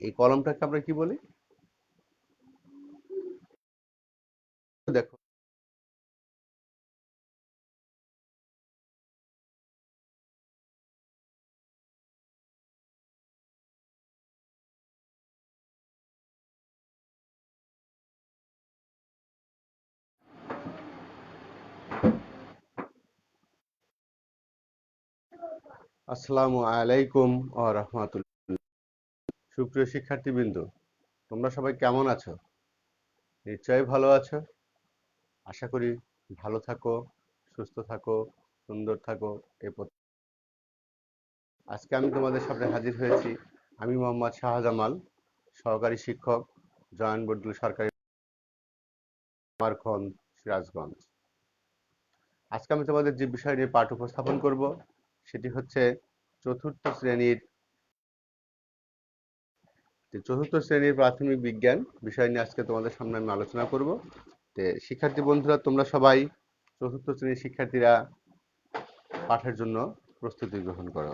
এই কলমটাকে আমরা কি বলি? দেখো। আসসালামু আলাইকুম ও রহমাতুল্লাহ। সুপ্রিয় শিক্ষার্থীবৃন্দ, তোমরা সবাই কেমন আছো? নিশ্চয়ই ভালো আছো। আশা করি ভালো থাকো, সুস্থ থাকো, সুন্দর থাকো এ আজকে আমি তোমাদের সামনে হাজির হয়েছি আমি মোহাম্মদ শাহজামাল সহকারী শিক্ষক, জয়ন বডুল সরকারি কুমারখন্দ সিরাজগঞ্জ। আজকে আমি তোমাদের যে বিষয় নিয়ে পাঠ উপস্থাপন করব, সেটি হচ্ছে চতুর্থ শ্রেণির যে চতুর্থ শ্রেণির প্রাথমিক বিজ্ঞান বিষয় নিয়ে আজকে তোমাদের সামনে আমি আলোচনা করব। তে শিক্ষার্থী বন্ধুরা, তোমরা সবাই চতুর্থ শ্রেণির শিক্ষার্থীরা পাঠের জন্য প্রস্তুতি গ্রহণ করো।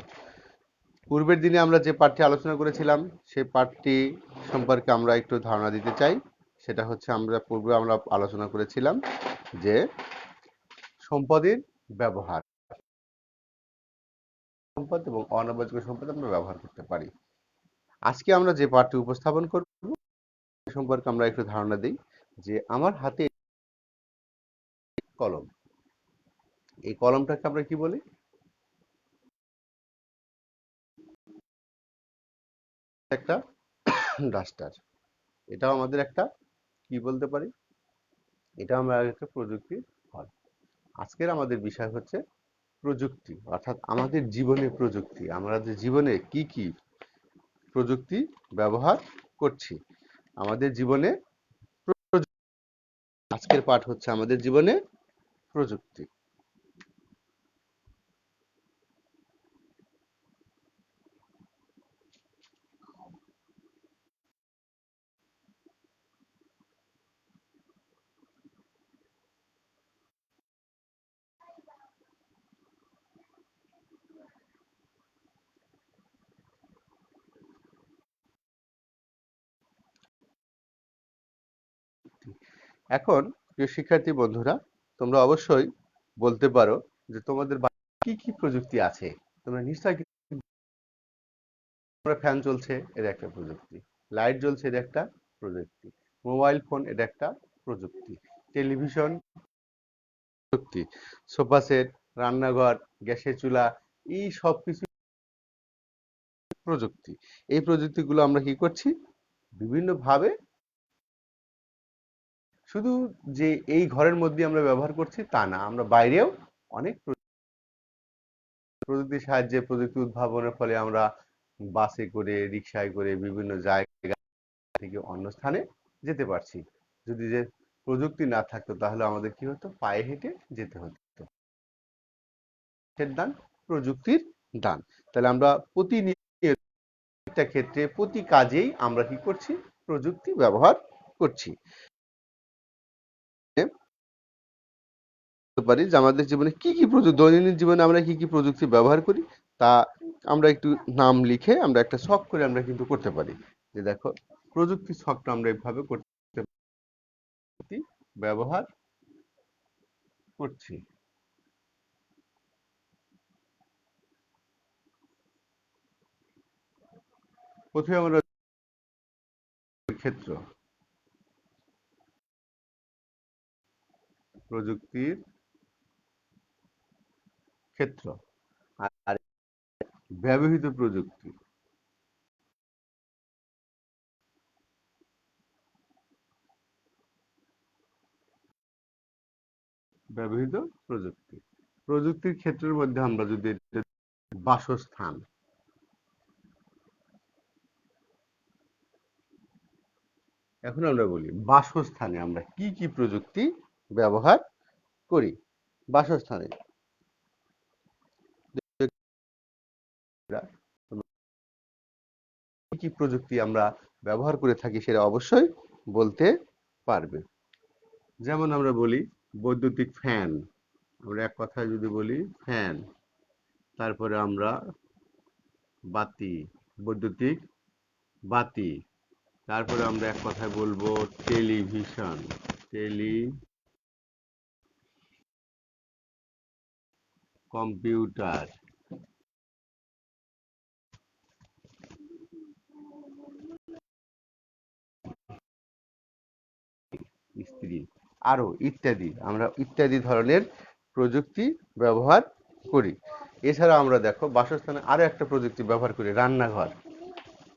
পূর্বের দিনে আমরা যে পাঠটি আলোচনা করেছিলাম, সেই পাঠটি সম্পর্কে আমরা একটু ধারণা দিতে চাই। সেটা হচ্ছে আমরা পূর্বে আমরা আলোচনা করেছিলাম যে সম্পদের ব্যবহার। সম্পদ এবং অনাবাজিক সম্পদ আমরা ব্যবহার করতে পারি। আজকে আমরা যে পাঠটি উপস্থাপন করব সম্পর্কে আমরা একটু ধারণা দিই যে আমার হাতে কলম। এই কলমটাকে আমরা কি বলি? একটা ডাস্টার এটাও আমাদের একটা কি বলতে পারি? এটা আমরা একটা প্রযুক্তির ফল। আজকের আমাদের বিষয় হচ্ছে প্রযুক্তি, অর্থাৎ আমাদের জীবনে প্রযুক্তি। আমরা যে জীবনে কি কি প্রযুক্তি ব্যবহার করছি আমাদের জীবনে। আজকের পাঠ হচ্ছে আমাদের জীবনে প্রযুক্তি এখন, প্রিয় শিক্ষার্থী বন্ধুরা, তোমরা অবশ্যই বলতে পারো যে তোমাদের কি কি প্রযুক্তি আছে? তোমরা নিশ্চয়ই ফ্যান চলছে, এটা একটা প্রযুক্তি। লাইট জ্বলছে, এটা একটা প্রযুক্তি। মোবাইল ফোন, এটা একটা প্রযুক্তি। টেলিভিশন প্রযুক্তি। সোফা সেট, রান্নাঘর, গ্যাসের চুলা, এই সব কিছু প্রযুক্তি। এই প্রযুক্তিগুলো আমরা কি করছি? বিভিন্নভাবে শুধু যে এই ঘরের মধ্যে আমরা ব্যবহার করছি তা না, আমরা বাইরেও অনেক প্রযুক্তির সাহায্যে, প্রযুক্তি উদ্ভাবনের ফলে আমরা বাসে করে রিক্সায় করে বিভিন্ন জায়গা থেকে অন্য স্থানে যেতে পারছি। যদি যে প্রযুক্তি না থাকতো তাহলে আমাদের কি হতো? পায়ে হেঁটে যেতে হতো। দান, প্রযুক্তির দান। তাহলে আমরা প্রতিনিয়ত ক্ষেত্রে, প্রতি কাজেই আমরা কি করছি? প্রযুক্তি ব্যবহার করছি। পারি যে আমাদের জীবনে কি কি প্রযুক্তি দৈনন্দিন জীবনে আমরা কি কি প্রযুক্তি ব্যবহার করি, তা আমরা একটু নাম লিখে আমরা একটা ছক করে আমরা কিন্তু করতে পারি। যে দেখো, প্রযুক্তি ছকটা আমরা এইভাবে করতে ব্যবহার করছি। প্রথমে আমরা ক্ষেত্র, প্রযুক্তির ক্ষেত্র। আর ব্যবহৃত প্রযুক্তি। ব্যবহৃত প্রযুক্তি। প্রযুক্তির ক্ষেত্রের মধ্যে আমরা যদি বাসস্থান। এখন আমরা বলি, বাসস্থানে আমরা কি কি প্রযুক্তি ব্যবহার করি? বাসস্থানে কি কি প্রযুক্তি আমরা ব্যবহার করে থাকি সেটা অবশ্যই বলতে পারবে। যেমন আমরা বলি বৈদ্যুতিক ফ্যান। আমরা এক কথায় যদি বলি ফ্যান, তারপরে আমরা বাতি, বৈদ্যুতিক বাতি, তারপরে আমরা এক কথায় বলব টেলিভিশন। Tele computer. স্ত্রী আরও ইত্যাদি। আমরা ইত্যাদি ধরনের প্রযুক্তি ব্যবহার করি। এছাড়া আমরা দেখো বাসস্থানে আরও একটা প্রযুক্তি ব্যবহার করি, রান্নাঘর।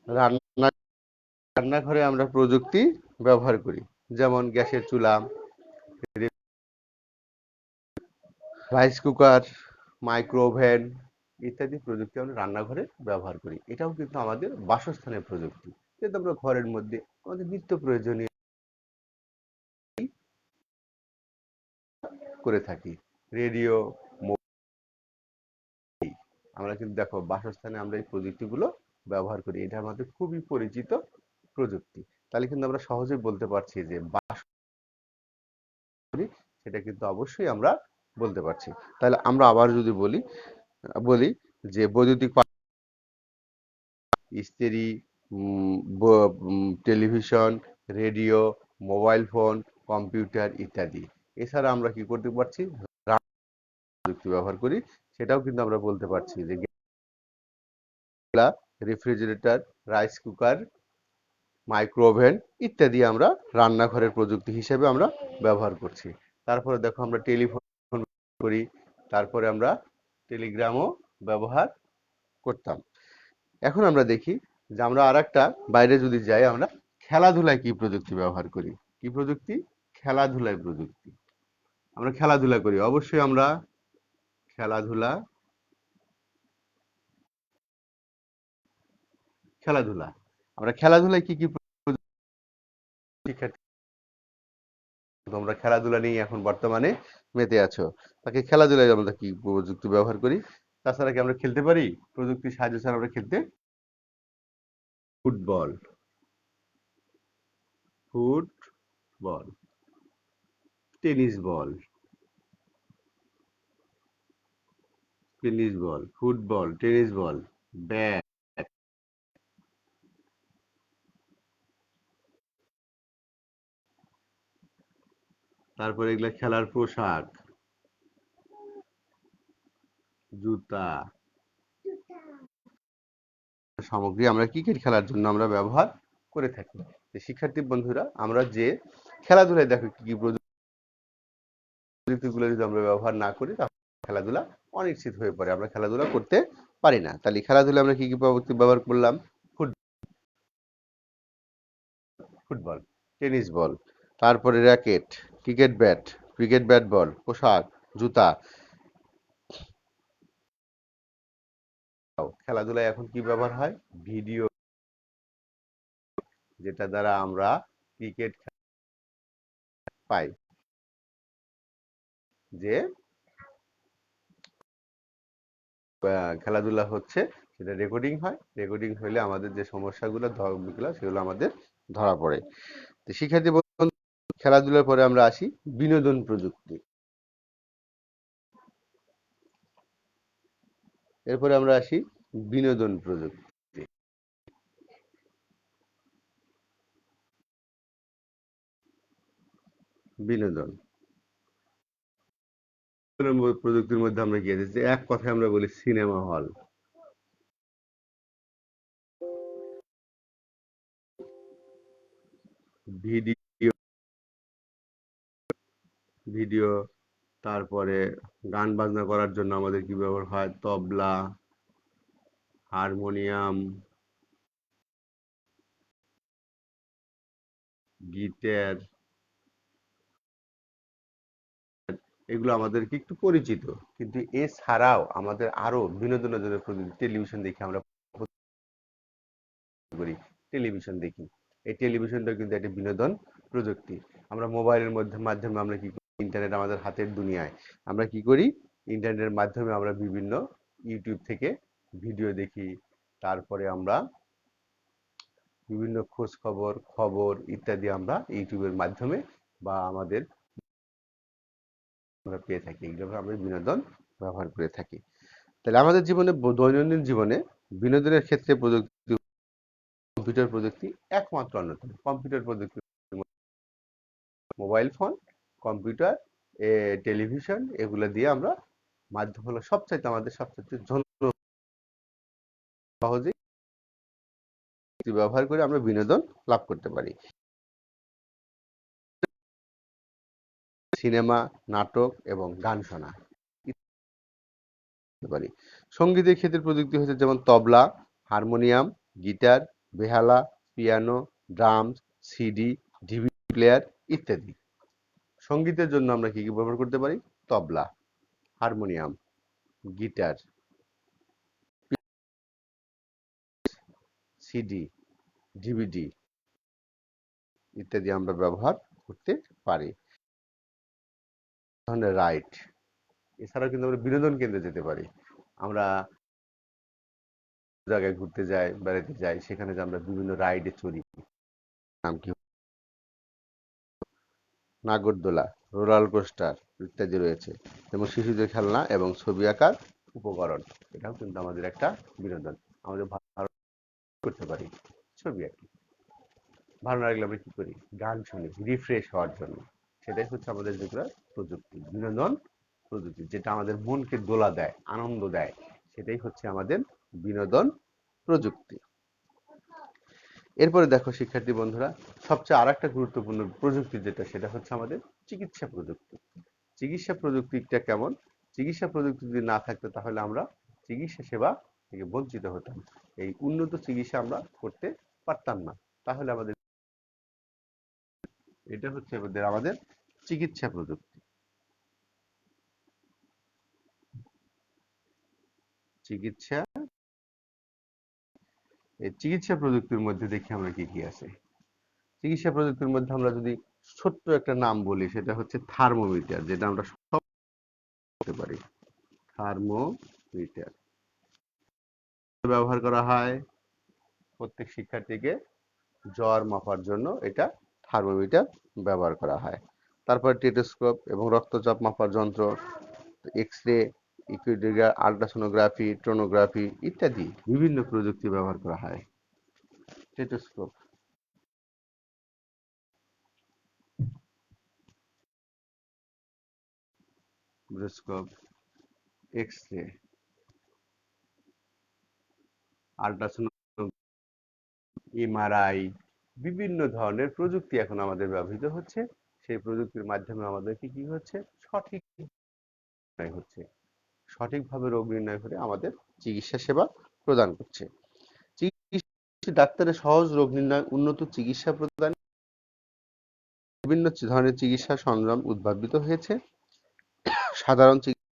রান্না, রান্নাঘরে আমরা প্রযুক্তি ব্যবহার করি। যেমন গ্যাসের চুলা, রাইস কুকার মাইক্রো ওভেন ইত্যাদি প্রযুক্তি আমরা রান্নাঘরে ব্যবহার করি। এটাও কিন্তু আমাদের বাসস্থানের প্রযুক্তি। যেহেতু আমরা ঘরের মধ্যে আমাদের নিত্য প্রয়োজনীয় করে থাকি। রেডিও আমরা কিন্তু দেখো বাসস্থানে আমরা এই প্রযুক্তিগুলো ব্যবহার করি। এটা আমাদের খুবই পরিচিত প্রযুক্তি। তাহলে কিন্তু আমরা সহজেই বলতে পারছি যে বাস সেটা কিন্তু অবশ্যই আমরা বলতে পারছি। তাহলে আমরা আবার যদি বলি বলি যে বৈদ্যুতিক ইস্ত্রি television, radio, mobile phone, computer ইত্যাদি। এছাড়া আমরা কি করতে পারছি? প্রযুক্তি ব্যবহার করি, সেটাও কিন্তু আমরা বলতে পারছি যে refrigerator, rice cooker micro oven ইত্যাদি আমরা রান্নাঘরের প্রযুক্তি হিসেবে আমরা ব্যবহার করছি। তারপরে দেখো আমরা টেলিফোন করি, তারপরে আমরা টেলিগ্রামও ব্যবহার করতাম। এখন আমরা দেখি যে আমরা আর একটা বাইরে যদি যাই, আমরা খেলাধুলায় কি প্রযুক্তি ব্যবহার করি? কি প্রযুক্তি? খেলাধুলায় প্রযুক্তি। আমরা খেলাধুলা করি। অবশ্যই আমরা খেলাধুলা খেলাধুলা। আমরা খেলাধুলায় কি কি তোমরা খেলাধুলা নিয়ে এখন বর্তমানে মেতে আছো। তাকে খেলাধুলায় আমরা কি প্রযুক্তি ব্যবহার করি? তাছাড়া কি আমরা খেলতে পারি? প্রযুক্তির সাহায্য ছাড়া আমরা খেলতে football. Football. Tennis ball. Tennis ball, football, tennis ball, bat. তারপরে এগুলা খেলার পোশাক। জুতা। সামগ্রী আমরা ক্রিকেট খেলার জন্য আমরা ব্যবহার করে থাকি। শিক্ষার্থী বন্ধুরা, আমরা যে খেলাধুলায় দেখো কি কি প্রযুক্তিগুলো যদি আমরা ব্যবহার না করি, তাহলে খেলাধুলা অনিশ্চিত হয়ে পড়ে। আমরা খেলাধুলা করতে পারি না। তাহলে খেলাধুলা আমরা কি কি প্রযুক্তি ব্যবহার করলাম? ফুটবল, টেনিস বল, তারপরে racket, cricket bat cricket bat ball, পোশাক, জুতা। খেলাধুলায় এখন কি ব্যবহার হয়? ভিডিও, যেটা দ্বারা আমরা ক্রিকেট পাই। যে খেলাধুলা হচ্ছে, সেটা রেকর্ডিং হয়। রেকর্ডিং হলে আমাদের যে সমস্যাগুলো ধরগুলো সেগুলো আমাদের ধরা পড়ে। তো শিক্ষার্থী বন্ধু, খেলাধুলার পরে আমরা আসি বিনোদন প্রযুক্তি। এরপরে আমরা আসি বিনোদন প্রযুক্তি। বিনোদন। প্রযুক্তির মধ্যে আমরা আছে যে এক কথায় আমরা বলি সিনেমা হল। ভিডিও ভিডিও, তারপরে গান বাজনা করার জন্য আমাদের কি ব্যবহার হয়? তবলা, হারমোনিয়াম, গিটার এগুলো আমাদেরকে একটু পরিচিত। কিন্তু এছাড়াও আমাদের আরও বিনোদনের জন্য টেলিভিশন দেখি আমরা করি। টেলিভিশন দেখি। এই টেলিভিশনটা কিন্তু একটা বিনোদন প্রযুক্তি। আমরা মোবাইলের মধ্যে, মাধ্যমে আমরা কি করি? ইন্টারনেট আমাদের হাতের দুনিয়ায়। আমরা কি করি? ইন্টারনেটের মাধ্যমে আমরা বিভিন্ন ইউটিউব থেকে ভিডিও দেখি। তারপরে আমরা বিভিন্ন খোঁজ খবর খবর ইত্যাদি আমরা ইউটিউবের মাধ্যমে বা আমাদের আমরা পেয়ে থাকি। এগুলো আমরা বিনোদন ব্যবহার করে থাকি। তাহলে আমাদের জীবনে দৈনন্দিন জীবনে বিনোদনের ক্ষেত্রে প্রযুক্তি, কম্পিউটার প্রযুক্তি একমাত্র অন্যতম। কম্পিউটার প্রযুক্তি মোবাইল ফোন, কম্পিউটার টেলিভিশন, এগুলো দিয়ে আমরা মাধ্যম হলো সবচাইতে আমাদের সবচাইতে সহজেই ব্যবহার করে আমরা বিনোদন লাভ করতে পারি। সিনেমা, নাটক এবং গান শোনা পারি সঙ্গীতের ক্ষেত্রে প্রযুক্তি হচ্ছে যেমন তবলা, হারমোনিয়াম, গিটার, বেহালা, piano, drums, CD DVD player ইত্যাদি। সঙ্গীতের জন্য আমরা কি কি ব্যবহার করতে পারি? Tabla, harmonium, guitar, CD, DVD ইত্যাদি আমরা ব্যবহার করতে পারি। ধরনের রাইড এছাড়াও কিন্তু আমরা বিনোদন কেন্দ্রে যেতে পারি। আমরা জায়গায় ঘুরতে যাই, বেড়াতে যাই, সেখানে যে আমরা বিভিন্ন রাইডে চড়ি। নাম কি? নাগরদোলা, রোলার কোস্টার ইত্যাদি রয়েছে। যেমন শিশুদের খেলনা এবং ছবি আঁকার উপকরণ। এটাও কিন্তু আমাদের একটা বিনোদন। আমাদের ভালো করতে পারি ছবি আঁকি। ভালো লাগলে আমরা কি করি? গান শুনি রিফ্রেশ হওয়ার জন্য। সেটাই হচ্ছে আমাদের যেগুলো প্রযুক্তি, বিনোদন প্রযুক্তি, যেটা আমাদের মনকে দোলা দেয়, আনন্দ দেয়, সেটাই হচ্ছে আমাদের বিনোদন প্রযুক্তি। এরপরে দেখো, শিক্ষার্থী বন্ধুরা, সবচেয়ে আর একটা গুরুত্বপূর্ণ প্রযুক্তি যেটা, সেটা হচ্ছে আমাদের চিকিৎসা প্রযুক্তি। চিকিৎসা প্রযুক্তিটা কেমন? চিকিৎসা প্রযুক্তি যদি না থাকতো, তাহলে আমরা চিকিৎসা সেবা থেকে বঞ্চিত হতাম। এই উন্নত চিকিৎসা আমরা করতে পারতাম না। তাহলে আমাদের এটা হচ্ছে আমাদের আমাদের চিকিৎসা প্রযুক্তি। চিকিৎসা? এই চিকিৎসা প্রযুক্তির মধ্যে দেখি আমরা কি কি আছে। চিকিৎসা প্রযুক্তির মধ্যে আমরা যদি ছোট্ট একটা নাম বলি, সেটা হচ্ছে থার্মোমিটার, যেটা আমরা সব করতে পারি। থার্মোমিটার। ব্যবহার করা হয় প্রত্যেক শিক্ষার্থীকে জ্বর মাপার জন্য, এটা থার্মোমিটার ব্যবহার করা হয়। তারপর টেটোস্কোপ এবং রক্তচাপ মাপার যন্ত্র এক্স রে ইকুইডিগার আল্ট্রাসোনোগ্রাফি টোনোগ্রাফি ইত্যাদি বিভিন্ন প্রযুক্তি ব্যবহার করা হয়। টেটোস্কোপ ব্রোস্কোপ এক্স রে আল্ট্রাসোনো এমআরআই বিভিন্ন ধরনের প্রযুক্তি এখন আমাদের ব্যবহৃত হচ্ছে। সেই প্রযুক্তির মাধ্যমে আমাদেরকে কি হচ্ছে? সঠিক হচ্ছে। সঠিকভাবে রোগ নির্ণয় করে আমাদের চিকিৎসা সেবা প্রদান করছে। ডাক্তারের সহজ রোগ নির্ণয়, উন্নত চিকিৎসা প্রদান বিভিন্ন ধরনের চিকিৎসা সংগ্রাম উদ্ভাবিত হয়েছে। সাধারণ চিকিৎসা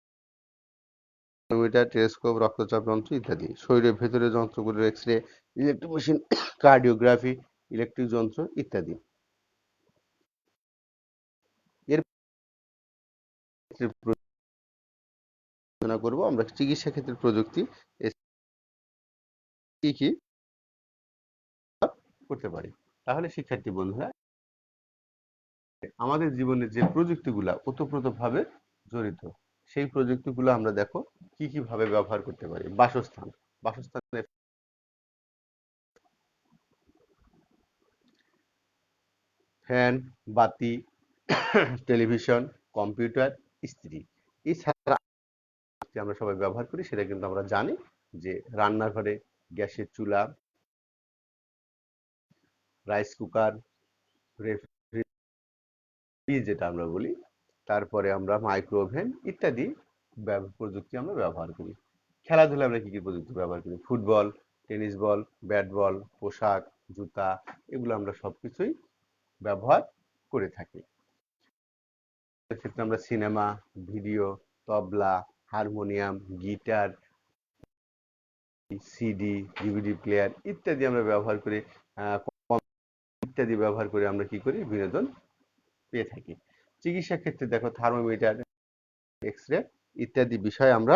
টেলিস্কোপ, রক্তচাপ যন্ত্র ইত্যাদি। শরীরের ভেতরে যন্ত্রগুলোর X ray electric machine cardiography electric যন্ত্র ইত্যাদি। আলোচনা করব। আমরা চিকিৎসা ক্ষেত্রে প্রযুক্তি, কি কি করতে পারি। তাহলে শিক্ষার্থী বন্ধুরা, আমাদের জীবনে যে প্রযুক্তিগুলা ওতপ্রোতভাবে জড়িত, সেই প্রযুক্তিগুলো আমরা দেখো কি কি ভাবে ব্যবহার করতে পারি। বাসস্থান, বাসস্থানে ফ্যান, বাতি, টেলিভিশন, কম্পিউটার ইস্ত্রি এছাড়া আমরা সবাই ব্যবহার করি, সেটা কিন্তু আমরা জানি যে রান্নাঘরে গ্যাসের চুলা রাইস কুকার যেটা আমরা বলি, তারপরে আমরা মাইক্রো ওভেন ইত্যাদি প্রযুক্তি আমরা ব্যবহার করি। খেলাধুলা আমরা কি কি প্রযুক্তি ব্যবহার করি? Football, tennis ball, bat ball, পোশাক, জুতা, এগুলো আমরা সবকিছুই ব্যবহার করে থাকি। ক্ষেত্রে আমরা cinema, video, tabla, harmonium, guitar, CD, DVD player ইত্যাদি আমরা ব্যবহার করে ইত্যাদি ব্যবহার করে আমরা কি করি? বিনোদন পেয়ে থাকি। চিকিৎসা ক্ষেত্রে দেখো থার্মোমিটার এক্স রে ইত্যাদি বিষয় আমরা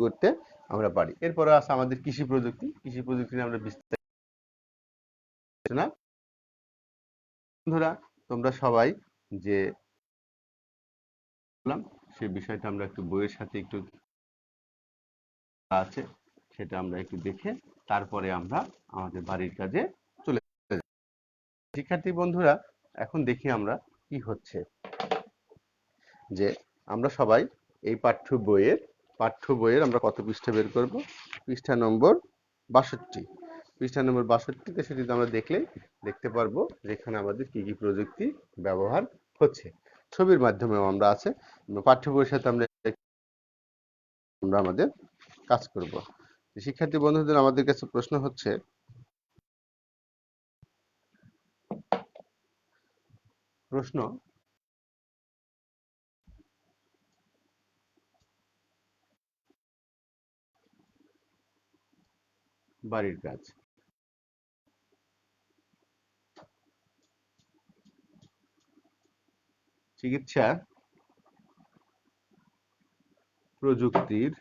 করতে আমরা পারি। এরপরে আছে আমাদের কৃষি প্রযুক্তি। কৃষি প্রযুক্তি আমরা বিস্তারিত বন্ধুরা তোমরা সবাই যে সেই বিষয়টা আমরা একটু বইয়ের সাথে একটু আছে, সেটা আমরা একটু দেখে তারপরে আমরা আমাদের বাড়ির কাজে চলে শিক্ষার্থী বন্ধুরা, এখন দেখি আমরা কি হচ্ছে। যে আমরা সবাই এই পাঠ্য বইয়ের পাঠ্য বইয়ের আমরা কত পৃষ্ঠা বের করব? পৃষ্ঠা নম্বর বাষট্টি। পৃষ্ঠা নম্বর বাষট্টিতে সেটিতে আমরা দেখলেই দেখতে পারব যে এখানে আমাদের কি কি প্রযুক্তি ব্যবহার হচ্ছে। ছবির মাধ্যমেও আমরা আছে, পাঠ্য বইয়ের সাথে আমরা আমরা আমাদের কাজ করব। শিক্ষার্থী বন্ধুদের আমাদের কাছে প্রশ্ন হচ্ছে, প্রশ্ন, বাড়ির কাজ। চিকিৎসা প্রযুক্তির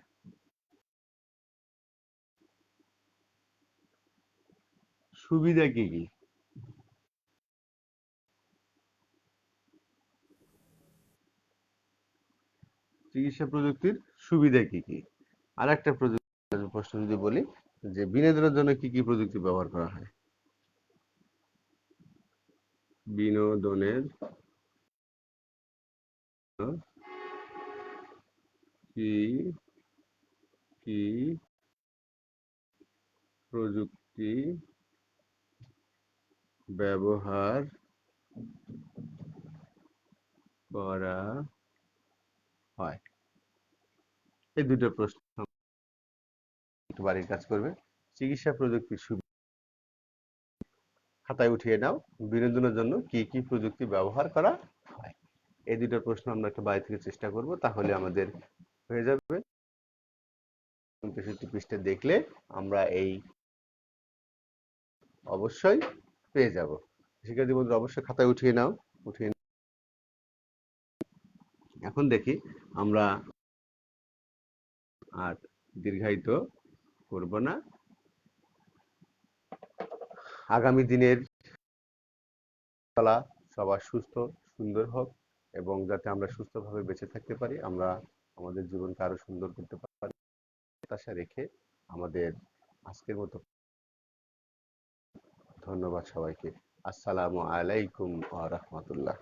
সুবিধা কি কি? চিকিৎসা প্রযুক্তির সুবিধা কি কি? আর একটা প্রযুক্তি প্রশ্ন যদি বলি, যে বিনোদনের জন্য কি কি প্রযুক্তি ব্যবহার করা হয়? বিনোদনের কি কি, প্রযুক্তি, ব্যবহার করা হয়? এই দুটো প্রশ্ন বাড়ির কাজ করবে। চিকিৎসা প্রযুক্তির সুবিধা খাতায় উঠিয়ে নাও। বিনোদনের জন্য কি কি প্রযুক্তি ব্যবহার করা হয়? এই দুটো প্রশ্ন আমরা একটু বাড়ি থেকে চেষ্টা করব, তাহলে আমাদের হয়ে যাবে। তেষট্টি পৃষ্ঠা দেখলে আমরা এই অবশ্যই পেয়ে যাব। শিক্ষার্থী বন্ধুরা, অবশ্যই খাতায় উঠিয়ে নাও, উঠিয়ে এখন দেখি আমরা আর দীর্ঘায়িত করব না। আগামী দিনের চলা সবার সুস্থ, সুন্দর হোক। এবং যাতে আমরা সুস্থভাবে বেঁচে থাকতে পারি, আমরা আমাদের জীবনকে আরও সুন্দর করতে পারি। আশা রেখে আমাদের আজকের মতো ধন্যবাদ সবাইকে। আসসালামু আলাইকুম আ রহমতুল্লাহ।